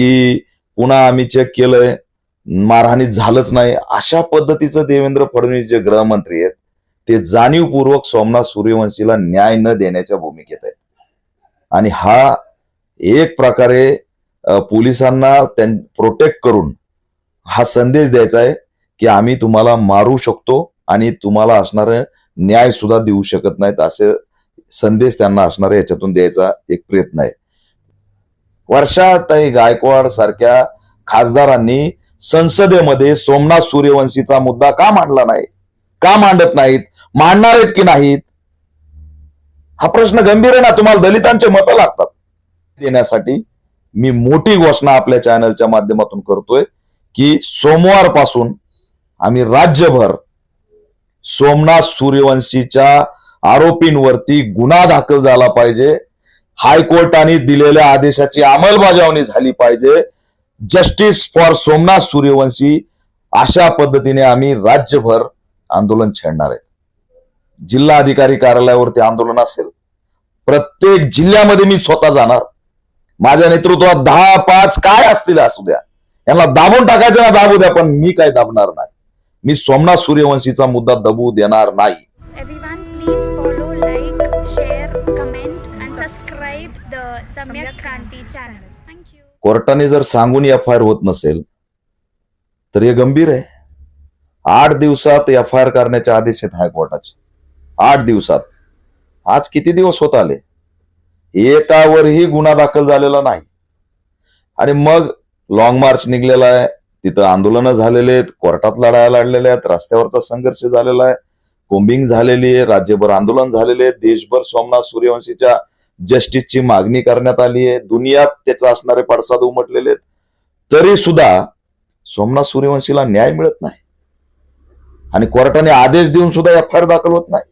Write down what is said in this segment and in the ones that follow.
की पुन्हा आम्ही चेक केलंय मारहाणी झालंच नाही. अशा पद्धतीचं देवेंद्र फडणवीस जे गृहमंत्री आहेत ते जाणीवपूर्वक सोमनाथ सूर्यवंशीला न्याय न देण्याच्या भूमिकेत आहेत. आणि हा एक प्रकारे पोलिसांना प्रोटेक्ट करून हा संदेश द्यायचा आहे की आम्ही तुम्हाला मारू शकतो आणि तुम्हाला असणारे न्याय सुद्धा देऊ शकत नाहीत असे संदेश त्यांना असणार याच्यातून द्यायचा एक प्रयत्न आहे. वर्षाताई गायकवाड सारख्या खासदारांनी संसदेमध्ये सोमनाथ सूर्यवंशीचा मुद्दा का मांडला नाही? का मांडत नाहीत? मांडणार आहेत की नाहीत? हा प्रश्न गंभीर आहे ना. तुम्हाला दलितांचे मतं लागतात. देण्यासाठी मी मोठी घोषणा आपल्या चॅनलच्या माध्यमातून करतोय की सोमवारपासून आम्ही राज्यभर सोमनाथ सूर्यवंशीच्या आरोपींवरती गुन्हा दाखल झाला पाहिजे. हायकोर्टाने दिलेल्या आदेशाची अंमलबजावणी झाली पाहिजे. जस्टिस फॉर सोमनाथ सूर्यवंशी अशा पद्धतीने आम्ही राज्यभर आंदोलन छेडणार आहे. जिल्हा अधिकारी कार्यालयावरती आंदोलन असेल. प्रत्येक जिल्ह्यामध्ये मी स्वतः जाणार. माझ्या नेतृत्वात दहा पाच काय असतील असू द्या. यांना दाबून टाकायचं ना दाबू द्या पण मी काय दाबणार नाही. मी सोमनाथ सूर्यवंशीचा मुद्दा दबू देणार नाही. कोर्टाने जर सांगून एफ आय आर होत नसेल तर हे गंभीर आहे. आठ दिवसात एफ आय आर करण्याचे आदेश आहेत हायकोर्टाचे. आठ दिवसात. आज किती दिवस होत आले? एकावरही गुन्हा दाखल झालेला नाही. आणि मग लॉंग मार्च निघलेला आहे. तिथं आंदोलनं झालेले आहेत कोर्टात लढाया लढलेल्या आहेत रस्त्यावरचा संघर्ष झालेला आहे. कोम्बिंग झालेली आहे राज्यभर आंदोलन झालेले आहे देशभर सोमनाथ सूर्यवंशीच्या जस्टिसची मागणी करण्यात आली आहे. दुनियात त्याचा असणारे पडसाद उमटलेले आहेत. तरी सुद्धा सोमनाथ सूर्यवंशीला न्याय मिळत नाही. आणि कोर्टाने आदेश देऊन सुद्धा एफ आय आर दाखल होत नाही.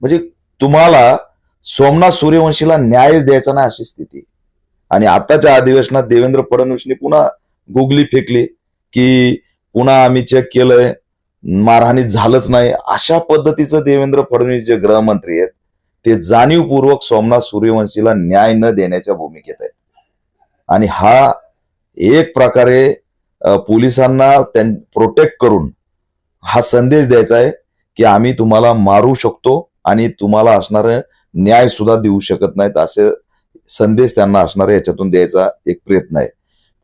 म्हणजे तुम्हाला सोमनाथ सूर्यवंशीला न्याय द्यायचा नाही अशी स्थिती. आणि आताच्या अधिवेशनात देवेंद्र फडणवीसनी पुन्हा गुगली फेकली की पुन्हा आम्ही चेक केलंय. मारहाणी झालंच नाही. अशा पद्धतीचं देवेंद्र फडणवीस जे गृहमंत्री आहेत ते जाणीवपूर्वक सोमनाथ सूर्यवंशीला न्याय न देण्याच्या भूमिकेत आहेत. आणि हा एक प्रकारे पोलिसांना त्यां प्रोटेक्ट करून हा संदेश द्यायचा आहे की आम्ही तुम्हाला मारू शकतो आणि तुम्हाला असणार न्याय सुद्धा देऊ शकत नाहीत असे संदेश त्यांना असणार याच्यातून द्यायचा एक प्रयत्न आहे.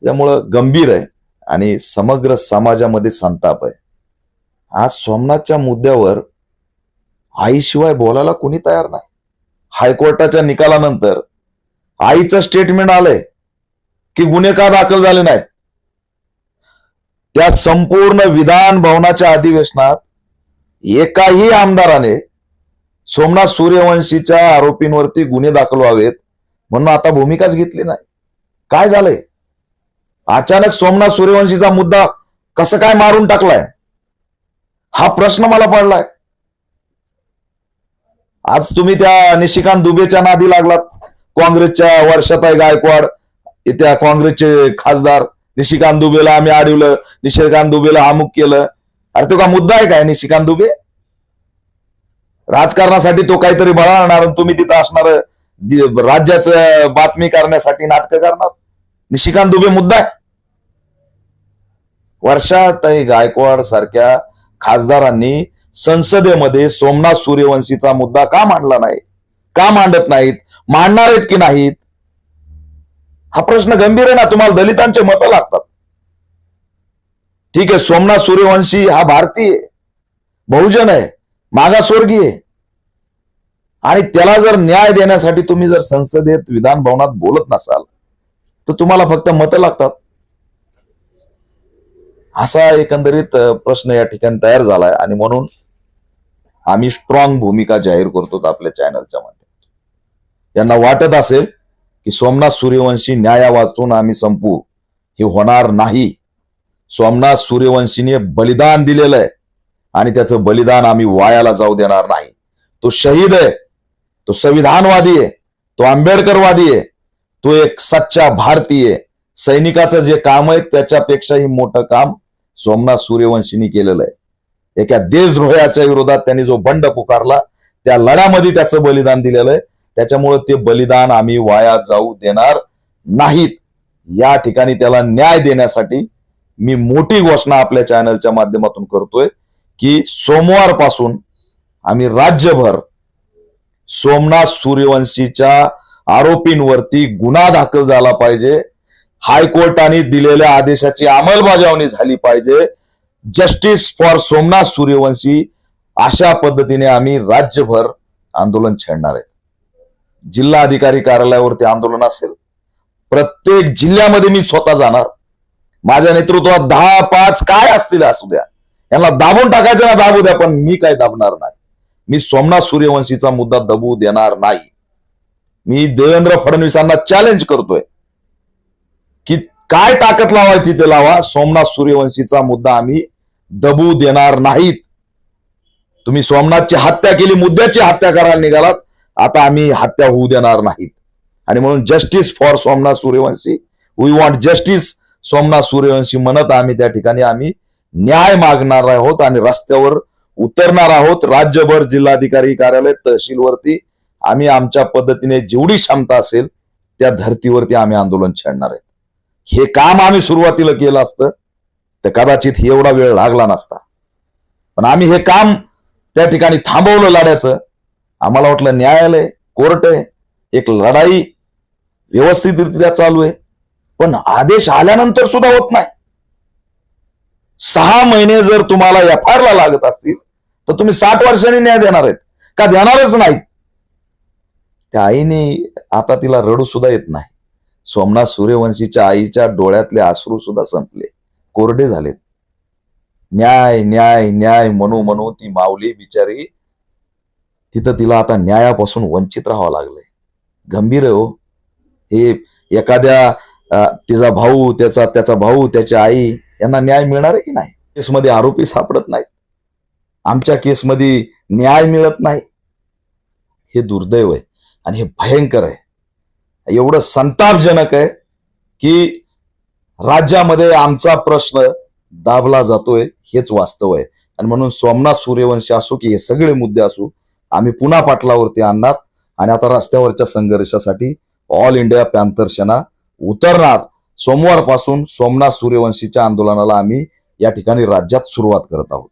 त्यामुळं गंभीर आहे आणि समग्र समाजामध्ये संताप आहे. आज सोमनाथच्या मुद्द्यावर आईशिवाय बोलायला कोणी तयार नाही. हायकोर्टाच्या निकालानंतर आईचं स्टेटमेंट आलंय की गुन्हे का दाखल झाले नाहीत? त्या संपूर्ण विधान भवनाच्या अधिवेशनात एकाही आमदाराने सोमनाथ सूर्यवंशीच्या आरोपींवरती गुन्हे दाखल व्हावेत म्हणून आता भूमिकाच घेतली नाही. काय झालंय? अचानक सोमनाथ सूर्यवंशीचा मुद्दा कसं काय मारून टाकलाय? हा प्रश्न मला पडलाय. आज तुम्ही त्या निशिकांत दुबेच्या नादी लागलात. काँग्रेसच्या वर्षाताई गायकवाड त्या काँग्रेसचे खासदार निशिकांत दुबेला आम्ही अडवलं निशिकांत दुबेला अमुक केलं. अरे तो का मुद्दा आहे काय निशिकांत दुबे? राजकारणासाठी तो काहीतरी बळावणार आणि तुम्ही तिथं असणार राज्याचं बातमी करण्यासाठी नाटकं करणार. निशिकांत दुबे मुद्दा आहे. वर्षाताई गायकवाड सारख्या खासदारांनी संसदेमध्ये सोमनाथ सूर्यवंशीचा मुद्दा का मांडला नाही? का मांडत नाहीत? मांडणार आहेत की नाहीत? हा प्रश्न गंभीर आहे ना. तुम्हाला दलितांचे मतं लागतात. ठीक आहे सोमनाथ सूर्यवंशी हा भारतीय बहुजन आहे. मागासवर्गीय आणि त्याला जर न्याय देण्यासाठी तुम्ही जर संसदेत विधान भवनात बोलत नसाल तर तुम्हाला फक्त मतं लागतात. असा एकंदरीत प्रश्न या ठिकाणी तयार झालाय. आणि म्हणून आम्ही स्ट्रॉंग भूमिका जाहीर करतो आपल्या चॅनलच्या माध्यमातून. यांना वाटत असेल की सोमनाथ सूर्यवंशी न्याया वाचून आम्ही संपू. हे होणार नाही. सोमनाथ सूर्यवंशीने बलिदान दिलेलं आहे. आणि त्याचं बलिदान आम्ही वायाला जाऊ देणार नाही. तो शहीद आहे. तो संविधानवादी आहे. तो आंबेडकरवादी आहे. तो एक सच्चा भारतीय सैनिकाचं जे काम आहे त्याच्यापेक्षाही मोठं काम सोमनाथ सूर्यवंशीनी केलेलं आहे. एका देशद्रोहाच्या विरोधात त्यांनी जो बंड पुकारला त्या लढ्यामध्ये त्याचं बलिदान दिलेलं आहे. त्याच्यामुळे ते बलिदान आम्ही वाया जाऊ देणार नाहीत. या ठिकाणी त्याला न्याय देण्यासाठी मी मोठी घोषणा आपल्या चॅनलच्या माध्यमातून करतोय की सोमवारपासून आम्ही राज्यभर सोमनाथ सूर्यवंशीच्या आरोपींवरती गुन्हा दाखल झाला पाहिजे. हायकोर्टाने दिलेल्या आदेशाची अंमलबजावणी झाली पाहिजे. जस्टिस फॉर सोमनाथ सूर्यवंशी अशा पद्धतीने आम्ही राज्यभर आंदोलन छेडणार आहे. जिल्हा अधिकारी कार्यालयावरती आंदोलन असेल प्रत्येक जिल्ह्यामध्ये मी स्वतः जाणार. माझ्या नेतृत्वात दहा पाच काय असतील असू द्या. यांना दाबून टाकायचं ना दाबू द्या पण मी काय दाबणार नाही. मी सोमनाथ सूर्यवंशीचा मुद्दा दबू देणार नाही. मी देवेंद्र फडणवीसांना चॅलेंज करतोय की काय ताकद लावायची ते लावा? सोमनाथ सूर्यवंशीचा मुद्दा आम्ही दबू देणार नाहीत. तुम्ही सोमनाथची हत्या केली मुद्द्याची हत्या करायला निघालात आता आम्ही हत्या होऊ देणार नाहीत. आणि म्हणून justice for Somnath Suryavanshi we want justice Somnath Suryavanshi म्हणत आम्ही त्या ठिकाणी आम्ही न्याय मागणार आहोत आणि रस्त्यावर उतरणार आहोत. राज्यभर जिल्हाधिकारी कार्यालय तहसीलवरती आम्ही आमच्या पद्धतीने जेवढी क्षमता असेल त्या धर्तीवरती आम्ही आंदोलन छेडणार आहोत. हे काम आम्ही सुरुवातीला केलं असतं तर कदाचित एवढा वेळ लागला नसता. पण आम्ही हे काम त्या ठिकाणी थांबवलं लढ्याचं. आम्हाला वाटलं न्यायालय कोर्ट आहे एक लढाई व्यवस्थितरित्या चालू आहे. पण आदेश आल्यानंतर सुद्धा होत नाही. सहा महिने जर तुम्हाला एफ आर ला लागत असतील तर तुम्ही साठ वर्षांनी न्याय देणार आहेत. का देणारच नाही त्या आईने आता तिला रडू सुद्धा येत नाही. सोमनाथ सूर्यवंशीच्या आईच्या डोळ्यातले अश्रू सुद्धा संपले. कोरडे झालेत. न्याय न्याय न्याय म्हणू म्हणू ती माऊली बिचारी तिथं तिला आता न्यायापासून वंचित राहावं लागलंय. गंभीर आहे हो. हे एखाद्या तिचा भाऊ त्याचा त्याचा भाऊ त्याची आई यांना न्याय मिळणार आहे की नाही? केसमध्ये आरोपी सापडत नाहीत. आमच्या केसमध्ये न्याय मिळत नाही. हे दुर्दैव आहे आणि हे भयंकर आहे. एवढं संतापजनक आहे की राज्यामध्ये आमचा प्रश्न दाबला जातोय हेच वास्तव आहे. आणि म्हणून सोमनाथ सूर्यवंशी असो की हे सगळे मुद्दे असो आम्ही पुन्हा पाटलावरती आणणार आणि आता रस्त्यावरच्या संघर्षासाठी ऑल इंडिया पॅन्थर सेना उतरणार. सोमवारपासून सोमनाथ सूर्यवंशीच्या आंदोलनाला आम्ही या ठिकाणी राज्यात सुरुवात करत आहोत.